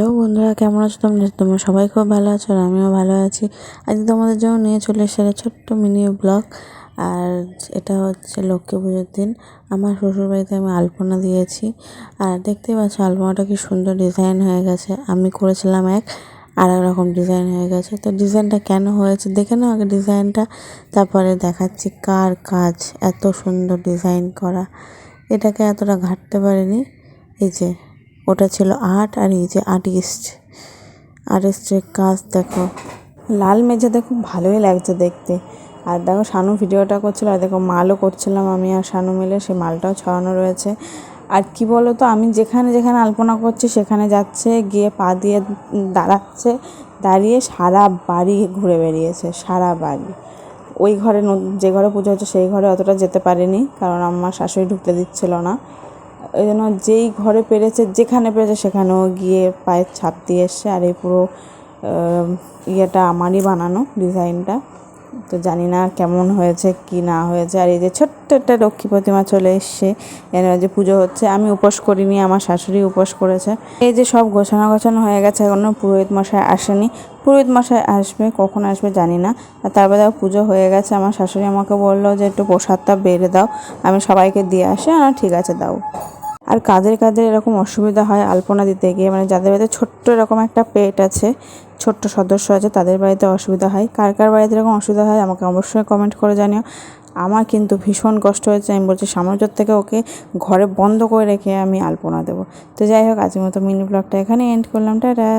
Hello বন্ধুরা, কেমন আছো তোমরা? তোমরা সবাই খুব ভালো আছো আর আমিও ভালো আছি। আজকে তোমাদের জন্য নিয়ে চলে এসেছে ছোট্ট মিনি ব্লগ। আর এটা হচ্ছে লক্ষ্মী পুজোর দিন। আমার শ্বশুরবাড়িতে আমি আলপনা দিয়েছি। আর দেখতেই পাচ্ছ, আলপনাটা কি সুন্দর ডিজাইন হয়ে গেছে। আমি করেছিলাম এক আর এক রকম ডিজাইন হয়ে গেছে। তো ডিজাইনটা কেন হয়েছে দেখে নাও আগে ডিজাইনটা তারপরে দেখাচ্ছি কার কাজ এত সুন্দর ডিজাইন করা। এটাকে এতটা ঘাটতে পারিনি। এই যে ওটা ছিল আর্ট আর এই যে আর্টিস্ট। আর্টিস্টের কাজ দেখো। লাল মেঝেতে খুব ভালোই লাগছে দেখতে। আর দেখো শানু ভিডিওটা করছিল, আর দেখো মালও করছিলাম আমি আর শানু মিলে, সেই মালটাও ছড়ানো রয়েছে। আর কি বলো তো আমি যেখানে যেখানে আলপনা করছি, সেখানে যাচ্ছে, গিয়ে পা দিয়ে দাঁড়াচ্ছে, দাঁড়িয়ে সারা বাড়ি ঘুরে বেরিয়েছে সারা বাড়ি। ওই ঘরে যে ঘরে পুজো হচ্ছে, সেই ঘরে অতটা যেতে পারিনি, কারণ আমার শাশুড়ি ঢুকতে দিচ্ছিল না। ওই জন্য যেই ঘরে পেরেছে, যেখানে পেরেছে সেখানেও গিয়ে পায়ের ছাপ দিয়ে এসছে। আর এই পুরো ইয়েটা আমারই বানানো ডিজাইনটা। তো জানি না কেমন হয়েছে, কি না হয়েছে। আর এই যে ছোট্ট একটা লক্ষ্মী প্রতিমা চলে এসছে এনে যে পুজো হচ্ছে। আমি উপোস করিনি, আমার শাশুড়ি উপোস করেছে। এই যে সব গোছানো গোছানো হয়ে গেছে এখনও পুরোহিত মশাই আসেনি। পুরোহিত মশাই আসবে, কখন আসবে জানি না। আর তারপরে দেখো পুজো হয়ে গেছে, আমার শাশুড়ি আমাকে বলল যে একটু প্রসাদটা বেড়ে দাও, আমি সবাইকে দিয়ে আসি। আর ঠিক আছে, দাও। আর কাদের কাদের এরকম অসুবিধা হয় আলপনা দিতে গিয়ে মানে যাদের বাড়িতে ছোট্ট এরকম একটা পেট আছে, ছোট্ট সদস্য আছে, তাদের বাড়িতে অসুবিধা হয়। কার কার বাড়িতে এরকম অসুবিধা হয় আমাকে অবশ্যই কমেন্ট করে জানিও। আমার কিন্তু ভীষণ কষ্ট হয়েছে, আমি বলছি সামনের থেকে ওকে ঘরে বন্ধ করে রেখে আমি আলপনা দেবো। তো যাই হোক, আজকের মতো মিনি ব্লগটা এখানে এন্ড করলাম, টাটা।